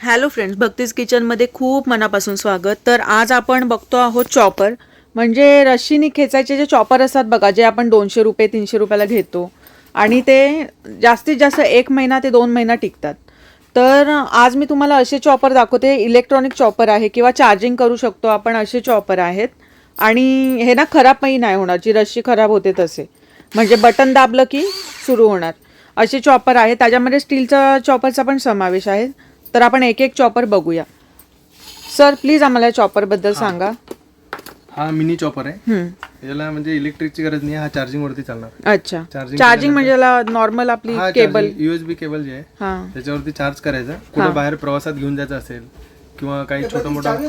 Hello friends भक्तीज किचनमध्ये खूप मनापासून स्वागत. तर आज आपण बघतो आहोत चॉपर म्हणजे रश्शीनी खेचायचे जे चॉपर असतात बघा जे आपण दोनशे रुपये तीनशे रुपयाला घेतो. आणि ते जास्तीत जास्त एक महिना ते दोन महिना टिकतात. तर आज मी तुम्हाला असे चॉपर दाखवते. इलेक्ट्रॉनिक चॉपर आहे किंवा चार्जिंग करू शकतो आपण असे चॉपर आहेत. आणि हे ना खराबही नाही होणार जी रश्शी खराब होते तसे. म्हणजे बटन दाबलं की सुरू होणार. असे चॉपर आहे त्याच्यामध्ये स्टीलचा चॉपरचा पण समावेश आहे. तर आपण एक एक चॉपर बघूया. सर प्लीज आम्हाला चॉपरबद्दल सांगा. हा मिनी चॉपर आहे. हम्म. याला म्हणजे इलेक्ट्रिकची गरज नाही हा चार्जिंग वरती चालणार. अच्छा. Charging चार्जिंग म्हणजे याला नॉर्मल आपली केबल युएसबी केबल जे आहे हा. त्याच्यावरती चार्ज करायचा. कुठे बाहेर प्रवासात घेऊन जायचं असेल किंवा काही छोटं मोठं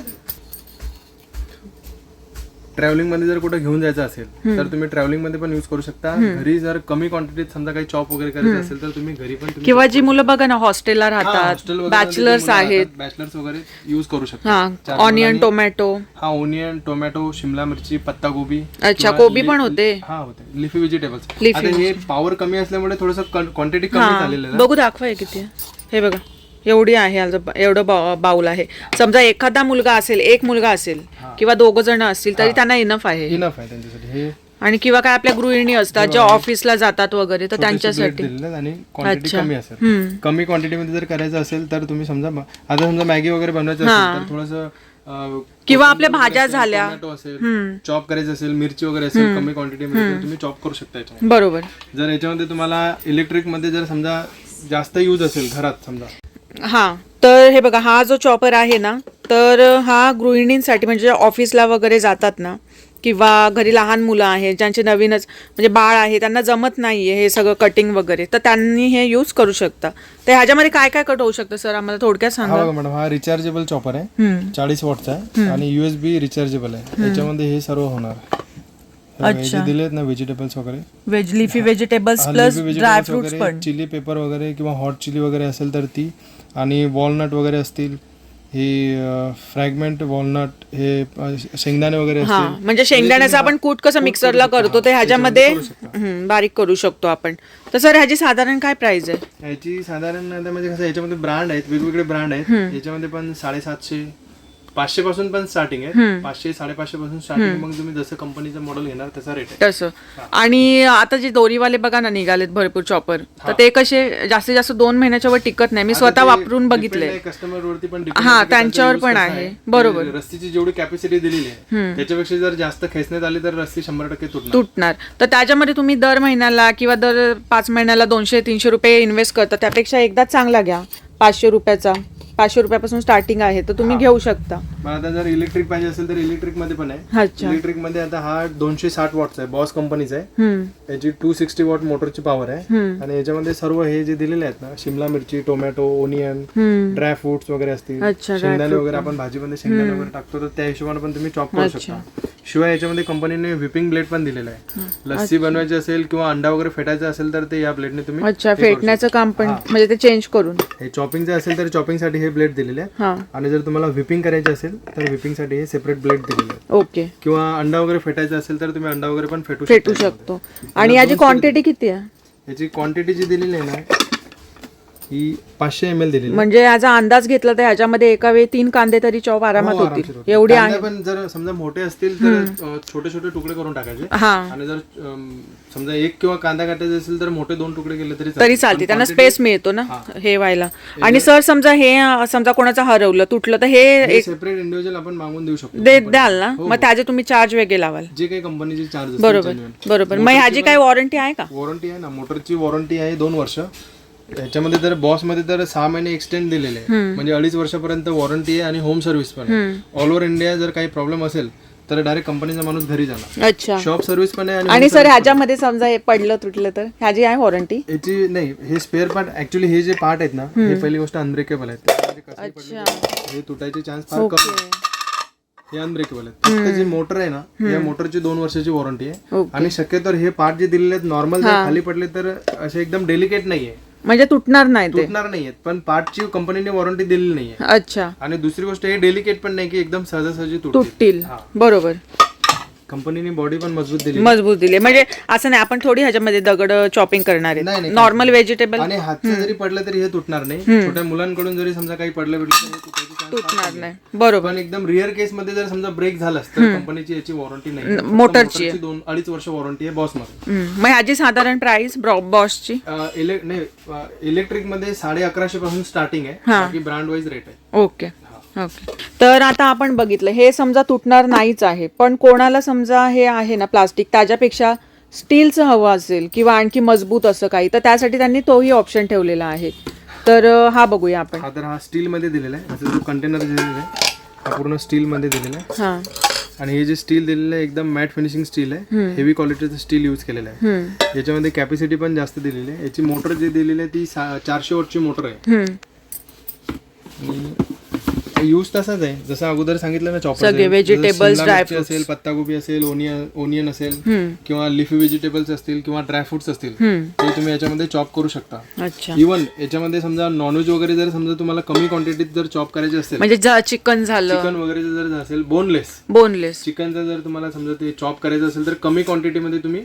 ट्रॅव्हलिंगमध्ये जर कुठे घेऊन जायचं असेल तर तुम्ही ट्रॅव्हलिंगमध्ये पण युज करू शकता. घरी जर कमी क्वांटिटीत समजा काही चॉप वगैरे करायचं असेल तर तुम्ही घरी पण किंवा जी मुलं बघा ना हॉस्टेलला राहतात बॅचलर्स आहेत. बॅचलर्स वगैरे युज करू शकता. ऑनियन टोमॅटो हा ओनियन टोमॅटो शिमला मिरची पत्ता गोबी अच्छा कोबी पण होते. हा होते. लिफी व्हेजिटेबल्स हे पॉवर कमी असल्यामुळे थोडस क्वांटिटी कमी झालेलं बघू दाखवा हे किती. हे बघा. एवढी आहे आज एवढं बा- बाऊल आहे. समजा एखादा मुलगा असेल एक मुलगा असेल किंवा दोघ जण असतील तरी त्यांना इनफ आहे. इनफ आहे त्यांच्यासाठी. हे आणि किंवा काय आपल्या गृहिणी असतात ज्या ऑफिसला जातात वगैरे तर त्यांच्यासाठी. आणि क्वांटिटी. कमी असेल. कमी क्वांटिटी मध्ये जर करायचं असेल तर तुम्ही समजा आता समजा मॅगी वगैरे बनवायचं असेल तर थोडस किंवा आपल्या भाज्या झाल्या. चॉप करायचं असेल मिरची वगैरे असेल कमी क्वांटिटी मध्ये तुम्ही चॉप करू शकता बरोबर. जर याच्यामध्ये तुम्हाला इलेक्ट्रिकमध्ये जर समजा जास्त यूज असेल घरात समजा हा. तर हे बघा हा जो चॉपर आहे ना तर हा गृहिणींसाठी म्हणजे ऑफिसला वगैरे जातात ना किंवा घरी लहान मुलं आहेत ज्यांचे नवीनच म्हणजे बाळ आहे त्यांना जमत नाहीये हे सगळं कटिंग वगैरे तर त्यांनी हे यूज करू शकता. तर ह्याच्यामध्ये काय काय कट होऊ शकतं सर आम्हाला थोडक्यात हा सांगा. बघा मॅडम हा रिचार्जेबल चॉपर आहे. चाळीस वॉटचा आहे आणि युएसबी रिचार्जेबल आहे. याच्यामध्ये हे सर्व होणार. जे दिलेत ना व्हेजिटेबल्स वगैरे veg leafy vegetables plus dry fruits पण. चिली पेपर वगैरे किंवा हॉट चिली वगैरे असेल तर ती. आणि वॉलनट वगैरे असतील हे फ्रॅगमेंट वॉलनट हे शेंगदाणे वगैरे हा असतील. म्हणजे शेंगदाण्याचं आपण कूट कसं मिक्सरला करतो ते ह्याच्यामध्ये हम्म, बारीक करू शकतो आपण. तर सर ह्याची साधारण काय प्राइस आहे? याची साधारण आता म्हणजे कसं याच्यामध्ये ब्रँड आहेत वेगवेगळे ब्रँड आहेत. याच्यामध्ये पण साडेसातशे पाचशे पासून पण स्टार्टिंग आहे. पाचशे साडेपाचशे पासून स्टार्टिंग मग तुम्ही जसं कंपनीचं मॉडेल घेणार त्याचा रेट आहे. तसं. आणि आता जे दोरीवाले बघा ना निघालेत भरपूर चॉपर तर ते कसे जास्तीत जास्त दोन महिन्याच्या वर टिकत नाही. मी स्वतः वापरून बघितले कस्टमर वरती पण हा, त्यांच्यावर पण आहे. बरोबर. रस्तीची जेवढी कॅपॅसिटी दिलेली आहे त्याच्यापेक्षा जर जास्त खेचण्यात आली तर रस्ती शंभर टक्के तुटणार. तुटणार. तर त्याच्यामध्ये तुम्ही दर महिन्याला किंवा दर पाच महिन्याला दोनशे तीनशे रुपये इन्व्हेस्ट करता. त्यापेक्षा एकदाच चांगला घ्या पाचशे रुपयाचा. पाचशे रुपयापासून स्टार्टिंग आहे तर तुम्ही घेऊ शकता. आता जर इलेक्ट्रिक पाहिजे असेल तर इलेक्ट्रिकमध्ये पण आहे. अच्छा. इलेक्ट्रिकमध्ये आता हा दोनशे साठ वॉटचा आहे बॉस कंपनीचा आहे. हम्म. याची टू सिक्स्टी वॉट मोटरची पॉवर आहे. हम्म. आणि याच्यामध्ये सर्व हे जे दिलेले आहेत ना शिमला मिरची टोमॅटो ओनियन हम्म. ड्राय फ्रुट्स वगैरे असतील. अच्छा, dry शेंगदाणे वगैरे आपण भाजीमध्ये शेंगदाणे वगैरे टाकतो तर त्या हिशोबाने पण तुम्ही चॉप करू शकता. शिवाय याच्यामध्ये कंपनीने व्हिपिंग ब्लेड पण दिलेला आहे. लस्सी बनवायची असेल किंवा अंडा वगैरे फेटायचा असेल तर ते या ब्लेडने तुम्ही अच्छा फेटण्याचं काम पण म्हणजे ते चेंज करून. हे चॉपिंगचं असेल तर चॉपिंगसाठी हे ब्लेड दिलेले आहे हा. आणि जर तुम्हाला व्हिपिंग करायचे असेल तर व्हिपिंगसाठी हे सेपरेट ब्लेड दिलेले ओके. किंवा अंडा वगैरे फेटायचा असेल तर तुम्ही अंडा वगैरे पण फेटू फेटू शकता. शकतो. आणि याची क्वांटिटी किती आहे? याची क्वांटिटी जी दिलेली आहे ना ही पाचशे एम एल दिलेली. म्हणजे याचा अंदाज घेतला तर ह्याच्यामध्ये एका वेळी तीन कांदे तरी चॉप आरामात हो, होतील. एवढी कांदे आहे. पण जर समजा मोठे असतील तर अ, छोटे छोटे तुकडे करून टाकायचे. हा. आणि जर अम, समजा एक किंवा कांदा काटायचे असेल तर मोठे दोन तुकडे केले तरी तरी चालते त्यांना स्पेस मिळतो ना हे व्हायला. आणि सर समजा हे अं, समजा कोणाचं हरवलं तुटलं तर हे सेपरेट इंडिव्हिज्युअल आपण मागून देऊ शकतो. दे द्याल ना? मग त्याचे तुम्ही चार्ज वेगळे लावाल. जे काही कंपनीचे चार्ज बरोबर बरोबर. मग ह्याची काय वॉरंटी आहे का? वॉरंटी आहे ना. मोटरची वॉरंटी आहे दोन वर्ष. त्याच्यामध्ये तर बॉसमध्ये तर सहा महिने एक्सटेंड दिलेले आहे. म्हणजे अडीच वर्षापर्यंत वॉरंटी आहे आणि होम सर्व्हिस पण आहे. ऑल ओव्हर इंडिया जर काही प्रॉब्लेम असेल तर डायरेक्ट कंपनीचा माणूस घरी जाणार. अच्छा. शॉप सर्व्हिस पण आहे आणि सर ह्याच्यामध्ये समजा हे पडलं तुटलं तर ह्याची आहे वॉरंटी याची नाही हे स्पेअर पार्ट ऍक्च्युली हे जे पार्ट आहेत ना हे पहिली गोष्ट अनब्रेकेबल आहेत. हे तुटायचे चान्स फार कमी आहेत. हे अनब्रेकेबल आहेत. फक्त जे मोटर आहे ना या मोटरची दोन वर्षाची वॉरंटी आहे. आणि शक्यतो हे पार्ट जे दिलेले आहेत नॉर्मल खाली पडले तर असे एकदम डेलिकेट नाहीये. म्हणजे तुटणार नाही ते. तुटणार नाहीयेत पण पार्टची कंपनीने वॉरंटी दिलेली नाहीये. अच्छा. आणि दुसरी गोष्ट हे डेलिकेट पण नाही की एकदम सहजासहजी तुटतील. तुटतील. हा. बरोबर. कंपनीने बॉडी पण मजबूत दिली. मजबूत दिली. म्हणजे असं नाही आपण थोडी ह्याच्यामध्ये दगड चॉपिंग करणार नाही, आहे नाही, नॉर्मल व्हेजिटेबल आणि हातचं जरी पडलं तरी हे तुटणार नाही. छोट्या मुलांकडून जरी समजा काही पडलं बिडलं तुटणार नाही. बरोबर. पण एकदम रिअर केस मध्ये जर समजा ब्रेक झालास तर कंपनीची याची वॉरंटी नाही. मोटरची दोन अडीच वर्ष वॉरंटी आहे बॉसमध्ये. मग ह्याची साधारण प्राइस बॉसची इलेक्ट्रिकमध्ये साडे अकराशे पासून स्टार्टिंग आहे. बाकी ब्रँड वाईज रेट आहे. ओके. ओके तर आता आपण बघितलं हे समजा तुटणार नाहीच आहे पण कोणाला समजा हे आहे ना प्लास्टिक त्याच्यापेक्षा स्टीलचं हवं असेल किंवा आणखी मजबूत असं काही तर त्यासाठी त्यांनी तोही ऑप्शन ठेवलेला आहे. तर हा बघूया आपण. हा तर हा स्टील मध्ये दिलेला आहे याचा जो कंटेनर दिलेला आहे हा पूर्ण स्टील मध्ये दिलेला आहे. हा. आणि हे जे स्टील दिलेलं आहे एकदम मॅट फिनिशिंग स्टील आहे हेवी क्वालिटीचं स्टील यूज केलेलं आहे. याच्यामध्ये कॅपॅसिटी पण जास्त दिलेली आहे. याची मोटर जी दिलेली आहे ती सा- चारशे वोटची मोटर आहे. यूज तसाच आहे. जसं अगोदर सांगितलं ना चॉपर fruits. असेल पत्तागोबी असेल ओनियन ओनियन असेल. किंवा लिफी व्हेजिटेबल्स असतील किंवा ड्रायफ्रुट्स असतील. ते तुम्ही याच्यामध्ये चॉप करू शकता. अच्छा. इवन याच्यामध्ये समजा नॉनव्हेज वगैरे जर समजा तुम्हाला कमी क्वांटिटीत जर चॉप करायचे असेल म्हणजे चिकन झालं. चिकन वगैरे जर असेल बोनलेस बोनलेस चिकनचं जर तुम्हाला समजा ते चॉप करायचं असेल तर कमी क्वांटिटीमध्ये तुम्ही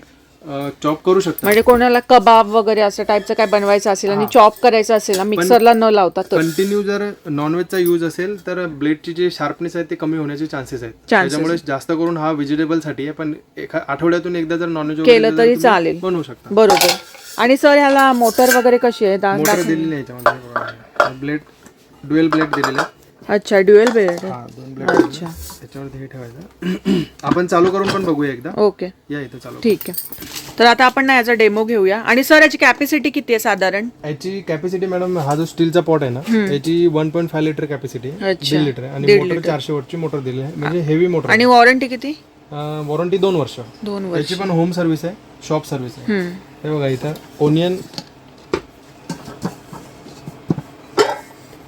चॉप करू शकता. म्हणजे कोणाला कबाब वगैरे असं टाईपचं काय बनवायचं असेल आणि चॉप करायचं असेल मिक्सरला न लावता तर कंटिन्यू जर नॉनव्हेजचा यूज असेल तर ब्लेडची जे शार्पनेस आहे ते कमी होण्याचे चान्सेस आहेत. त्याच्यामुळे जास्त करून हा व्हेजिटेबलसाठी आहे पण एका आठवड्यातून एकदा जर नॉनव्हेज केलं तरी चालेल. बनवू शकता. बरोबर. आणि सर ह्याला मोटर वगैरे कशी आहे? मोटर दिलेली आहे याच्यामध्ये. ब्लेड डुएल ब्लेड दिलेले आहे. अच्छा ड्युएल हा दोन ब्लेड अच्छा. त्याच्यावरती हे ठेवायचं. आपण चालू करून पण बघूया एकदा. ओके या इथं चालू. ठीक आहे. तर आता आपण ना याचा डेमो घेऊया. आणि सर याची कॅपॅसिटी किती आहे साधारण? याची कॅपॅसिटी मॅडम हा जो स्टीलचा पॉट आहे ना याची one point five litre capacity. दीड लिटर आणि मोटर चारशे वोटची मोटर दिली आहे. म्हणजे हेवी मोटर आणि वॉरंटी किती? वॉरंटी दोन वर्ष. दोन वर्ष. याची पण होम सर्व्हिस आहे शॉप सर्व्हिस आहे. हे बघा इथं ओनियन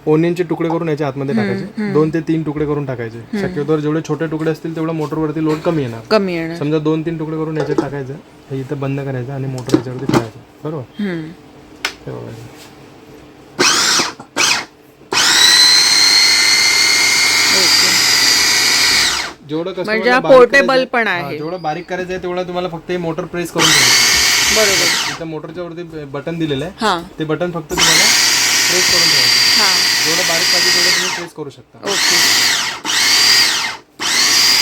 ओनियनचे तुकडे करून याच्या आतमध्ये टाकायचे. दोन ते तीन तुकडे करून टाकायचे. शक्यतोवर जेवढे छोटे तुकडे असतील तेवढं मोटरवरती लोड कमी येणार. कमी येणार. समजा दोन तीन तुकडे करून याच्यात टाकायचं हे इथं बंद करायचं आणि मोटर याच्यावरती ठेवायचं. बरोबर? हम्म. हे. जेवढं customer म्हणजे हा बारीक पोर्टेबल पण आहे- हा, आहे. जेवढं बारीक करायचं आहे तेवढं तुम्हाला फक्त हे मोटर प्रेस करून ठेवायचं. बरोबर. इथं मोटरच्या वरती बटन दिलेलं आहे. हा. ते बटन फक्त तुम्हाला प्रेस करून ठेवायचं. जेवढं बारीक पाहिजे तेवढं तुम्ही प्रेस करू शकता. ओके.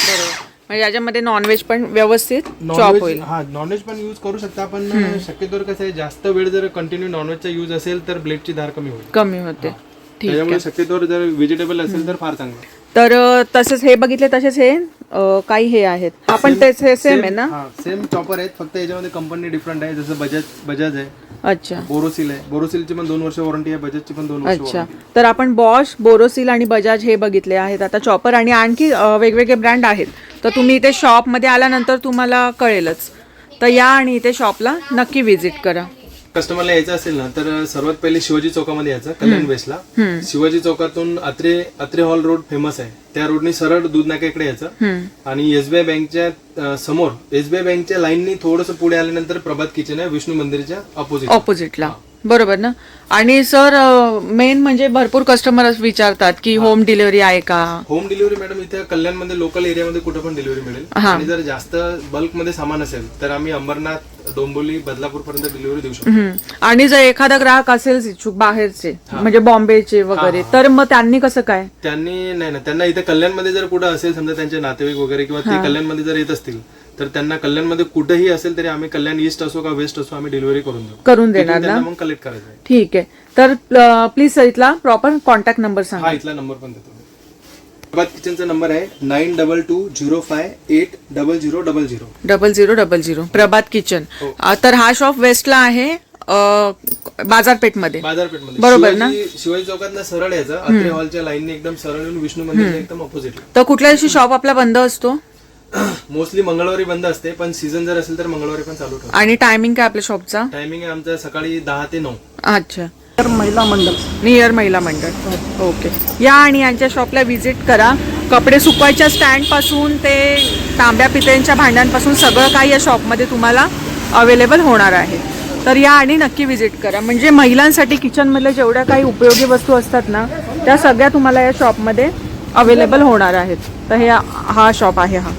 बरोबर. म्हणजे याच्यामध्ये नॉनव्हेज पण व्यवस्थित चॉप नॉनव्हेज होईल. हा नॉनव्हेज पण यूज करू शकता पण शक्यतोवर कसं आहे जास्त वेळ जर कंटिन्यू नॉनव्हेजचा यूज असेल तर ब्लेडची धार कमी होईल. कमी होते. ठीक त्याच्यामुळे शक्यतोवर जर व्हेजिटेबल असेल तर फार चांगलं. तर अ, तसेच हे बघितले तसेच हे अ, काही हे आहेत. पण तेच हे सेम आहे ना? सेम चॉपर आहेत फक्त याच्यामध्ये कंपनी डिफरंट आहे जसं बजाज बजाज आहे. अच्छा. बोरोसिल आहे. बोरोसिलची पण दोन वर्ष वॉरंटी आहे बजाजची पण दोन वर्ष अच्छा. तर आपण बॉश बोरोसिल आणि बजाज हे बघितले आहेत. आता चॉपर आणि आणखी अ, वेगवेगळे ब्रँड आहेत. तर तुम्ही इथे शॉपमध्ये आल्यानंतर तुम्हाला कळेलच. तर या आणि इथे शॉपला नक्की व्हिजिट करा. कस्टमरला यायचं असेल ना तर सर्वात पहिले शिवाजी चौकामध्ये यायचं कल्याण वेस्टला शिवाजी चौकातून Atre Atre hall road famous आहे. त्या रोडनी सरळ दूध नाक्याकडे यायचं. आणि एसबीआय बँकच्या समोर एसबीआय बँकच्या लाईननी थोडंसं पुढे आल्यानंतर प्रभात किचन आहे विष्णू मंदिरच्या अपोजिट ऑपोजिटला बरोबर ना? आणि सर मेन म्हणजे भरपूर कस्टमर विचारतात की होम डिलिव्हरी आहे का? होम डिलिव्हरी मॅडम इथे कल्याणमध्ये लोकल एरियामध्ये कुठे पण डिलिव्हरी मिळेल. आणि जर जास्त बल्कमध्ये सामान असेल तर आम्ही अंबरनाथ डोंबोली बदलापूर पर्यंत डिलिव्हरी देऊ शकतो. हम्म. आणि जर एखादा ग्राहक असेल इच्छुक बाहेरचे म्हणजे बॉम्बेचे वगैरे तर मग त्यांनी कसं काय? त्यांनी नाही ना त्यांना इथे कल्याणमध्ये जर कुठं असेल समजा त्यांचे नातेवाईक वगैरे किंवा ते कल्याणमध्ये जर येत असतील तर त्यांना कल्याणमध्ये कुठेही असेल तरी आम्ही कल्याण ईस्ट असो का वेस्ट असो आम्ही डिलिव्हरी करून देऊ. करून देणार ना? त्यांना मग कलेक्ट करायचं आहे. ठीक आहे. तर प्लीज सर इथला प्रॉपर कॉन्टॅक्ट नंबर सांगा. हा इथला नंबर पण देतो. मी. प्रभात किचनचा नंबर आहे nine double two zero five eight double zero double zero double zero double zero Prabhat kitchen हो. अ, तर हा शॉप वेस्टला आहे अ, बाजारपेठमध्ये. बाजारपेठमध्ये. बरोबर ना? शिवाजी शिवाजी चौकात सरळ यायचं. अत्रे हॉलच्या लाईनने एकदम सरळ येऊन विष्णू मंदिरच्या एकदम ऑपोजिट तर कुठल्या दिवशी शॉप आपला बंद असतो? मोस्टली मंगळवारी बंद असते पण सीझन जर असेल तर मंगळवारी पण चालू ठेवतो. आणि टायमिंग काय आपल्या शॉपचा टायमिंग आहे आमचा सकाळी दहा ते नऊ. अच्छा. महिला मंडळ नियर महिला मंडळ ओके या आणि यांच्या शॉपला व्हिजिट करा. कपडे सुकवायच्या स्टँडपासून ते तांब्या पितळ्यांच्या भांड्यांपासून सगळं काही या शॉपमध्ये तुम्हाला अवेलेबल होणार आहे. तर या आणि नक्की व्हिजिट करा. म्हणजे महिलांसाठी किचनमधल्या जेवढ्या काही उपयोगी वस्तू असतात ना त्या सगळ्या तुम्हाला या शॉपमध्ये अवेलेबल होणार आहेत. तर हे हा शॉप आहे हा.